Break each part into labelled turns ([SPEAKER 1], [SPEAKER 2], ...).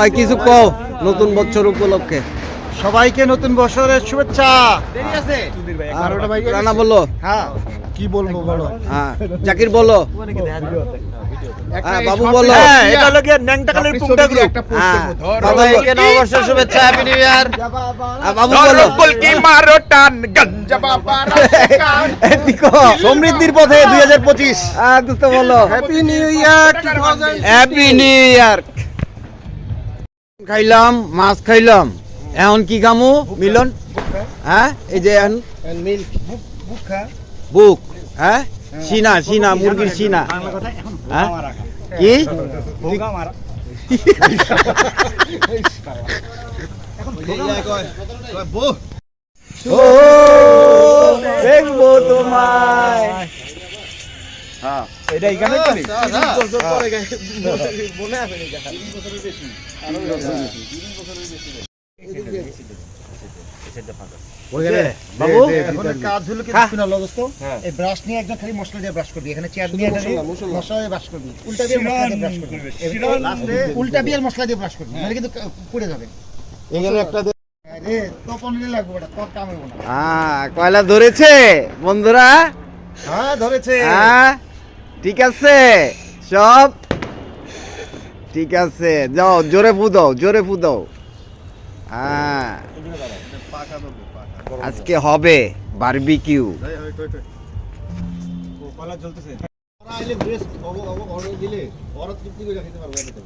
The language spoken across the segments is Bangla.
[SPEAKER 1] আর কিছু কও নতুন বছর উপলক্ষে।
[SPEAKER 2] সবাইকে নতুন বছরের শুভেচ্ছা।
[SPEAKER 1] আর রানা বলো
[SPEAKER 2] হ্যাঁ। কি বলব বলো?
[SPEAKER 1] হ্যাঁ জাকির বলো হ্যাঁ বাবু বলো
[SPEAKER 2] হ্যাঁ এটা হলো গিয়ে ন্যাংটাকালের পুংটা গ্রুপ
[SPEAKER 1] হ্যাঁ সবাইকে নববর্ষের শুভেচ্ছা হ্যাপি নিউ ইয়ার বাবু বলো
[SPEAKER 2] মারো টান গঞ্জা বাবা
[SPEAKER 1] এদিকো
[SPEAKER 2] সমৃদ্ধির পথে দুই হাজার পঁচিশ।
[SPEAKER 1] হ্যাঁ দোস্ত বলো
[SPEAKER 2] happy new year
[SPEAKER 1] happy new year খাইলাম মাছ খাইলাম। এখন কি খামু? মিলন? হ্যাঁ? এই যে এখন? বুক হ্যাঁ? সিনা সিনা মুরগির সিনা। হ্যাঁ? কি? দেখব তোমায়।
[SPEAKER 2] এটা এখানে
[SPEAKER 1] খা।
[SPEAKER 2] শুনে লো দোস্ত এই ব্রাশ নিয়ে একদম খালি মশলা দিয়ে ব্রাশ করবি এখানে চেয়ার নিয়ে মশলা দিয়ে ব্রাশ করবি উল্টা দিয়ে মশলা দিয়ে ব্রাশ করবি। উল্টা দিয়ে মশলা দিয়ে ব্রাশ করবি নাহলে কিন্তু কা- যাবে।
[SPEAKER 1] এখানে একটা
[SPEAKER 2] আরে তো পনিরে লাগবে ওটা তো কামে না।
[SPEAKER 1] হ্যাঁ কয়লা ধরেছে বন্ধুরা?
[SPEAKER 2] হ্যাঁ ধরেছে।
[SPEAKER 1] হ্যাঁ ঠিক আছে সব ঠিক আছে। যাও জোরে ফুদাও জোরে ফুদাও। হ্যাঁ। আজকে হবে বারবিকিউ।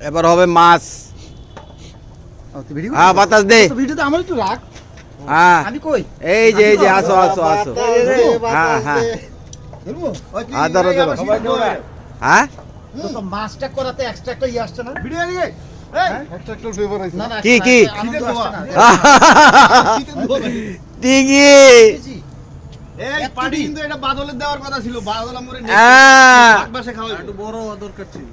[SPEAKER 1] এবার হবে মাছ। হ্যাঁ বাতাস দে।
[SPEAKER 2] ভিডিওতে আমার একটু রাখ
[SPEAKER 1] হ্যাঁ।
[SPEAKER 2] আমি কই
[SPEAKER 1] এই যে এই যে আসো আসো আসো। হ্যাঁ হ্যাঁ। হ্যাঁ, ধরো, ধরো। হ্যাঁ?
[SPEAKER 2] মাছটা করাতে এক্সট্রা একটা ইয়ে আসছে না? ভিডিও
[SPEAKER 1] কি, কি? হ্যাঁ
[SPEAKER 2] বাসে খাওয়া একটু বড় দরকার ছিল।